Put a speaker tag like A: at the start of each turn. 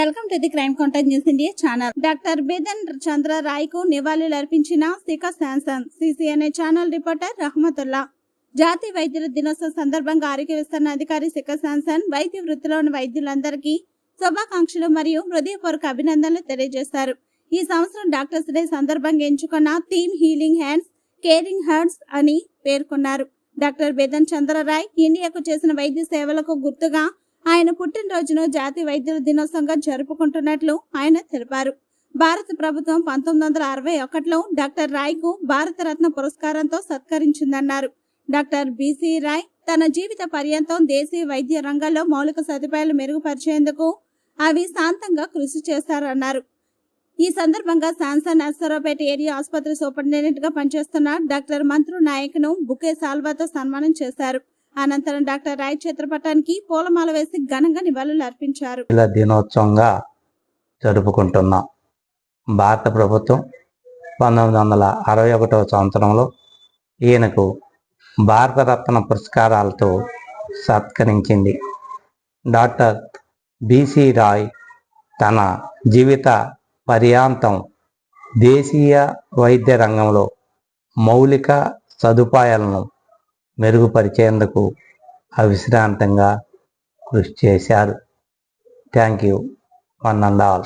A: Welcome to the crime contact news India channel. Doctor Bidhan Chandra రాయ్కు నివాళులు అర్పించిన Sika Samson CCNA channel reporter Rahamatulla. జాతీయ వైద్యుల దినోత్సవం సందర్భంగా ఆరోగ్య విస్తరణ అధికారి సికా శాంసన్ వైద్య వృత్తిలోని వైద్యులందరికీ శుభాకాంక్షలు మరియు హృదయపూర్వక అభినందనలు తెలియజేశారు ఈ సంవత్సరం డాక్టర్స్ డే సందర్భంగా ఎంచుకున్న theme healing hands caring hands అని పేర్కొన్నారు. డాక్టర్ బేదన్ చంద్రరాయ్ ఇండియాకు చేసిన వైద్య సేవలకు గుర్తుగా ఆయన పుట్టినరోజును జాతీయ వైద్యుల దినోత్సవంగా జరుపుకుంటున్నట్లు ఆయన తెలిపారు. భారత ప్రభుత్వం పంతొమ్మిది వందల అరవై ఒకటిలో డాక్టర్ రాయ్కు భారతరత్న పురస్కారంతో సత్కరించిందన్నారు. డాక్టర్ బీసీ రాయ్ తన జీవిత పర్యంతం దేశీయ వైద్య రంగంలో మౌలిక సదుపాయాలు మెరుగుపరిచేందుకు అవి శాంతంగా కృషి చేస్తారన్నారు. ఈ సందర్భంగా శాంసన్ నర్సరావుపేట ఏరియా ఆసుపత్రి సూపరింటెండెంట్గా పనిచేస్తున్న డాక్టర్ మంత్రు నాయక్ను బుకే సాల్వాతో సన్మానం చేశారు. అనంతరం డాక్టర్ రాయ్ చిత్రపటానికి పూలమాల వేసి ఘనంగా నివాళులు అర్పించారు.
B: ఇలా దినోత్సవంగా జరుపుకుంటున్నాం భారత ప్రభుత్వం పంతొమ్మిది వందల అరవై ఒకటవ సంవత్సరంలో ఈయనకు భారతరత్న పురస్కారాలతో సత్కరించింది. డాక్టర్ బీసీ రాయ్ తన జీవిత పర్యాంతం దేశీయ వైద్య రంగంలో మౌలిక సదుపాయాలను మెరుగుపరిచేందుకు అవిశ్రాంతంగా కృషి చేశారు. Thank you one and all.